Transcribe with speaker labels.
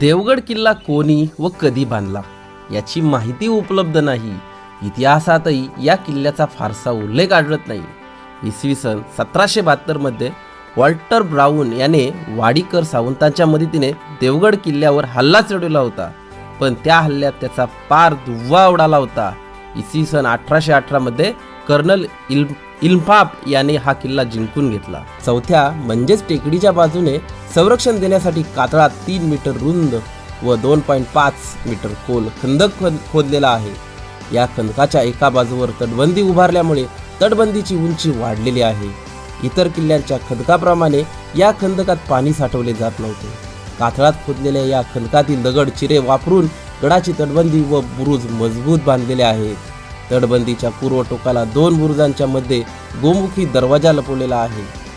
Speaker 1: देवगड किल्ला कोणी व कधी बांधला याची माहिती उपलब्ध नाही. इतिहासातही या किल्ल्याचा फारसा उल्लेख आढळत नाही. इसवी सन सतराशे बहात्तरमध्ये वॉल्टर ब्राऊन याने वाडीकर सावंतांच्या मदतीने देवगड किल्ल्यावर हल्ला चढवला होता. पण त्या हल्ल्यात त्याचा पार दुव्वा उडाला होता. इसवी सन अठराशे अठरामध्ये कर्नल इल इल्फाप याने हा किल्ला जिंकून घेतला. चौथ्या म्हणजेच टेकडीच्या बाजूने संरक्षण देण्यासाठी कातळात तीन मीटर रुंद व दोन पॉईंट पाच मीटर खोल खंदक खोदलेला आहे. या खंदकाच्या एका बाजूवर तटबंदी उभारल्यामुळे तटबंदीची उंची वाढलेली आहे. इतर किल्ल्यांच्या खंदकाप्रमाणे या खंदकात पाणी साठवले जात नव्हते. कातळात खोदलेल्या या खंदकातील दगड चिरे वापरून गडाची तटबंदी व बुरुज मजबूत बांधलेले आहेत. तटबंदीच्या पूर्व टोकाला दोन बुरुजांच्या मध्ये गोमुखी दरवाजा लपवलेला आहे.